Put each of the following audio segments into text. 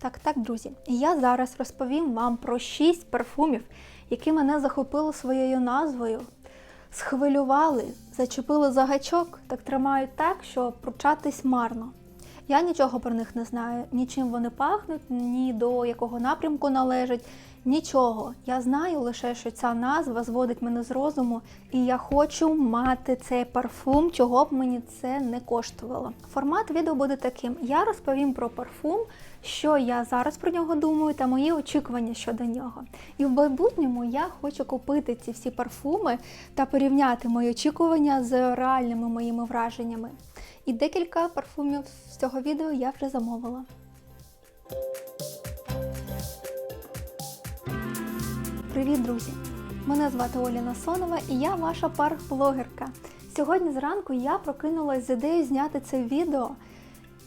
Так, так, друзі, я зараз розповім вам про шість парфумів, які мене захопили своєю назвою, схвилювали, зачепили за гачок, так тримають так, що пручатись марно. Я нічого про них не знаю, нічим вони пахнуть, ні до якого напрямку належать, нічого. Я знаю лише, що ця назва зводить мене з розуму, і я хочу мати цей парфум, чого б мені це не коштувало. Формат відео буде таким: я розповім про парфум, що я зараз про нього думаю, та мої очікування щодо нього. І в майбутньому я хочу купити ці всі парфуми та порівняти мої очікування з реальними моїми враженнями. І декілька парфумів з цього відео я вже замовила. Привіт, друзі! Мене звати Оля Насонова і я ваша парфблогерка. Сьогодні зранку я прокинулась з ідеєю зняти це відео.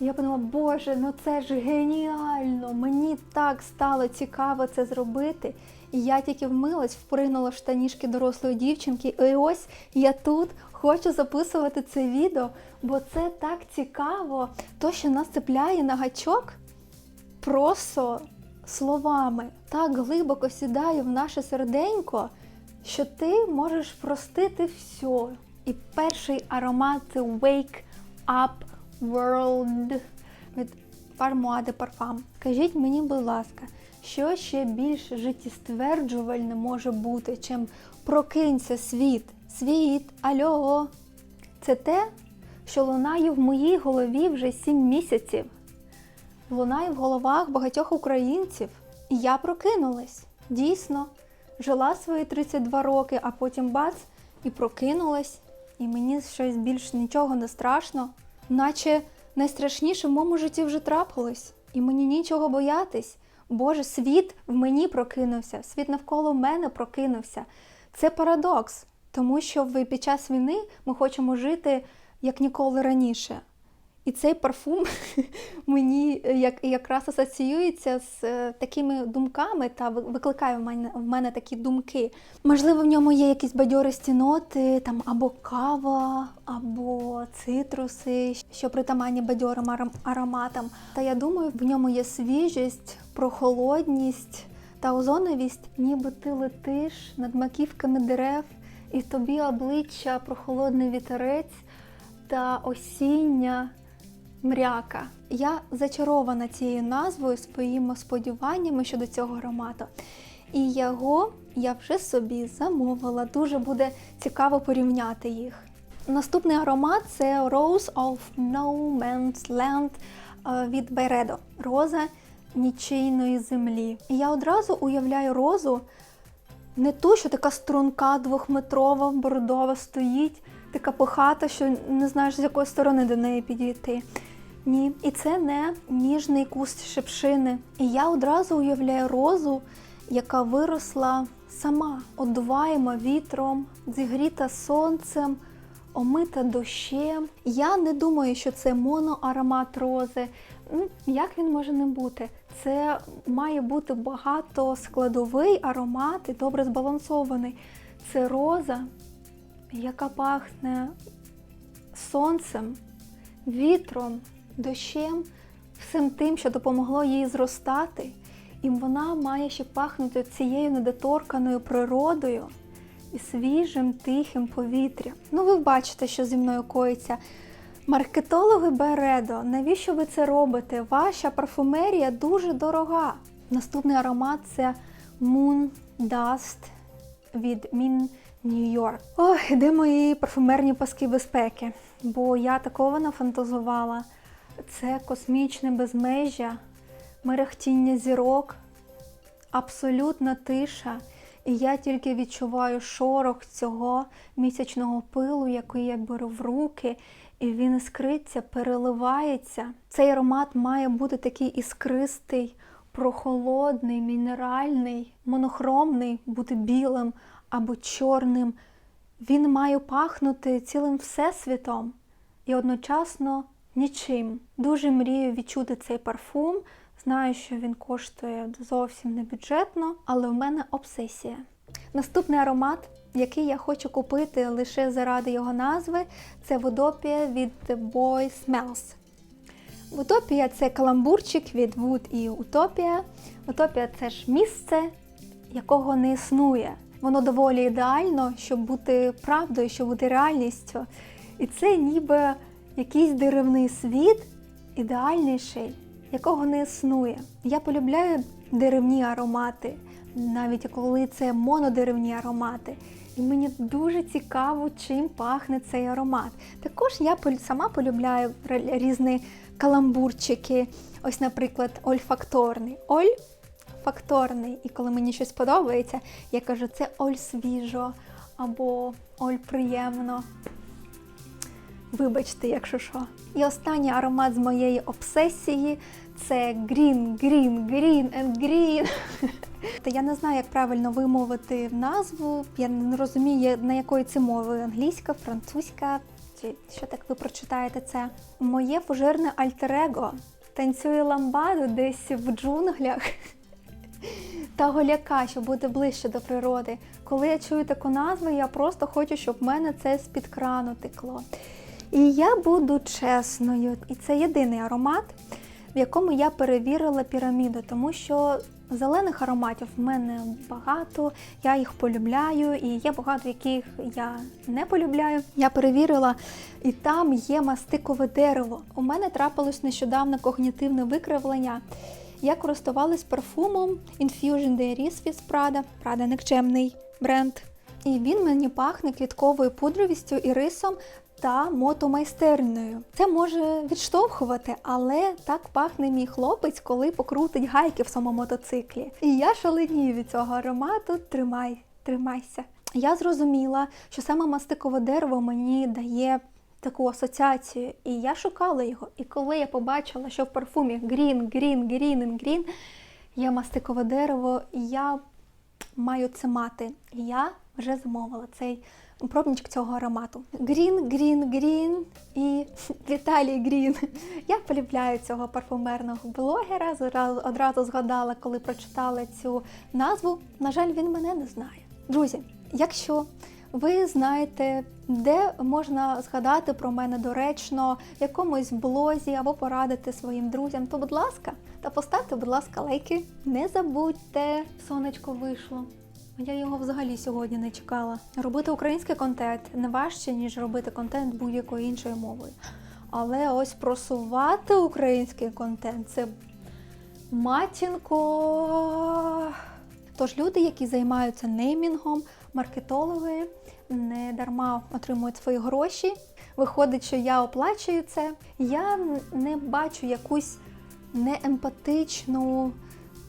Я подумала, боже, ну це ж геніально! Мені так стало цікаво це зробити. І я тільки вмилась, впригнула в штанішки дорослої дівчинки. І ось я тут хочу записувати це відео, бо це так цікаво. То, що нас цепляє на гачок, просто словами так глибоко сідає в наше серденько, що ти можеш простити все. І перший аромат це Wake Up World від Parmois de Parfum. Скажіть мені, будь ласка, що ще більш життєстверджувальне може бути, чим прокинься світ, світ, альо. Це те, що лунає в моїй голові вже сім місяців лунає в головах багатьох українців. І я прокинулась. Дійсно, жила свої 32 роки, а потім бац, і прокинулась. І мені щось більш нічого не страшно, наче найстрашніше в моєму житті вже трапилось. І мені нічого боятись. Боже, світ в мені прокинувся, світ навколо мене прокинувся. Це парадокс, тому що під час війни ми хочемо жити як ніколи раніше. І цей парфум мені е, як, якраз асоціюється з е, такими думками та викликає в мене, в мене такі думки. Можливо, в ньому є якісь бадьористі ноти, там або кава, або цитруси, що притаманні бадьорим аром- ароматам. Та я думаю, в ньому є свіжість, прохолодність та озоновість, ніби ти летиш над маківками дерев, і тобі обличчя прохолодний вітерець та осіння мряка. Я зачарована цією назвою, своїми сподіваннями щодо цього аромату. І його я вже собі замовила. Дуже буде цікаво порівняти їх. Наступний аромат це Rose of No Man's Land е, від Byredo. Роза нічийної землі. Я одразу уявляю розу не ту, що така струнка двохметрова, бордова стоїть, така пихата, що не знаєш, з якої сторони до неї підійти. Ні, і це не ніжний куст шипшини. І я одразу уявляю розу, яка виросла сама, одуваєма вітром, зігріта сонцем, омита дощем. Я не думаю, що це моноаромат рози. Як він може не бути? Це має бути багатоскладовий аромат і добре збалансований. Це роза, яка пахне сонцем, вітром, дощем, всім тим, що допомогло їй зростати. І вона має ще пахнути цією недоторканою природою і свіжим, тихим повітрям. Ну, ви бачите, що зі мною коїться. Маркетологи Бередо, навіщо ви це робите? Ваша парфумерія дуже дорога. Наступний аромат це Moon Dust від Min New York. Ох, де мої парфумерні паски безпеки? Бо я такого нафантазувала. Це космічне безмежжя, мерехтіння зірок, абсолютна тиша. І я тільки відчуваю шорох цього місячного пилу, який я беру в руки, і він іскриться, переливається. Цей аромат має бути такий іскристий, прохолодний, мінеральний, монохромний, бути білим або чорним. Він має пахнути цілим всесвітом і одночасно нічим. Дуже мрію відчути цей парфум. Знаю, що він коштує зовсім не бюджетно, але в мене обсесія. Наступний аромат, який я хочу купити лише заради його назви, це водопія від The Boy Smells. Утопія це каламбурчик від Вуд і Утопія. Утопія це ж місце, якого не існує. Воно доволі ідеально, щоб бути правдою, щоб бути реальністю. І це ніби якийсь деревний світ, ідеальніший, якого не існує. Я полюбляю деревні аромати, навіть коли це монодеревні аромати. І мені дуже цікаво, чим пахне цей аромат. Також я сама полюбляю різні каламбурчики. Ось, наприклад, ольфакторний. Оль факторний. І коли мені щось подобається, я кажу, це оль свіжо або оль приємно. Вибачте, якщо що. І останній аромат з моєї обсесії це Green, Green, Green and Green. Та я не знаю, як правильно вимовити назву. Я не розумію, на якої це мови англійська, французька. Чи що так ви прочитаєте це? Моє фужерне альтер-его танцює ламбаду десь в джунглях та голяка, щоб бути ближче до природи. Коли я чую таку назву, я просто хочу, щоб в мене це з-під крану текло. І я буду чесною. І це єдиний аромат, в якому я перевірила піраміду, тому що зелених ароматів в мене багато, я їх полюбляю, і є багато, яких я не полюбляю. Я перевірила, і там є мастикове дерево. У мене трапилось нещодавно когнітивне викривлення. Я користувалась парфумом Infusion de Iris від Prada. Prada никчемний бренд. І він мені пахне квітковою пудровістю, ірисом та мотомайстернею. Це може відштовхувати, але так пахне мій хлопець, коли покрутить гайки в своєму мотоциклі. І я шаленію від цього аромату. Тримай, тримайся. Я зрозуміла, що саме мастикове дерево мені дає таку асоціацію, і я шукала його. І коли я побачила, що в парфумі Green, Green, Green and Green є мастикове дерево, і я маю це мати. Я вже замовила цей пробничок цього аромату. Green, Green, Green і Віталій Грін. Я полюбляю цього парфумерного блогера. Одразу згадала, коли прочитала цю назву. На жаль, він мене не знає. Друзі, якщо ви знаєте, де можна згадати про мене доречно, в якомусь блозі або порадити своїм друзям, то будь ласка, та поставте, будь ласка, лайки. Не забудьте, сонечко вийшло. Я його взагалі сьогодні не чекала. Робити український контент не важче, ніж робити контент будь-якою іншою мовою. Але ось просувати український контент це матінко. Тож люди, які займаються неймінгом, маркетологи, не дарма отримують свої гроші. Виходить, що я оплачую це. Я не бачу якусь неемпатичну,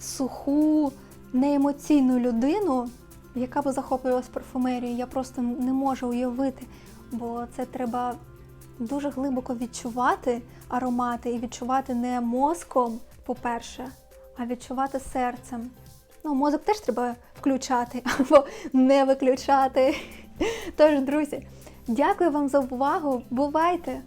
суху, неемоційну людину, яка би захоплювалась парфумерією. Я просто не можу уявити, бо це треба дуже глибоко відчувати аромати і відчувати не мозком, по-перше, а відчувати серцем. Ну, мозок теж треба включати або не виключати. Тож, друзі, дякую вам за увагу. Бувайте!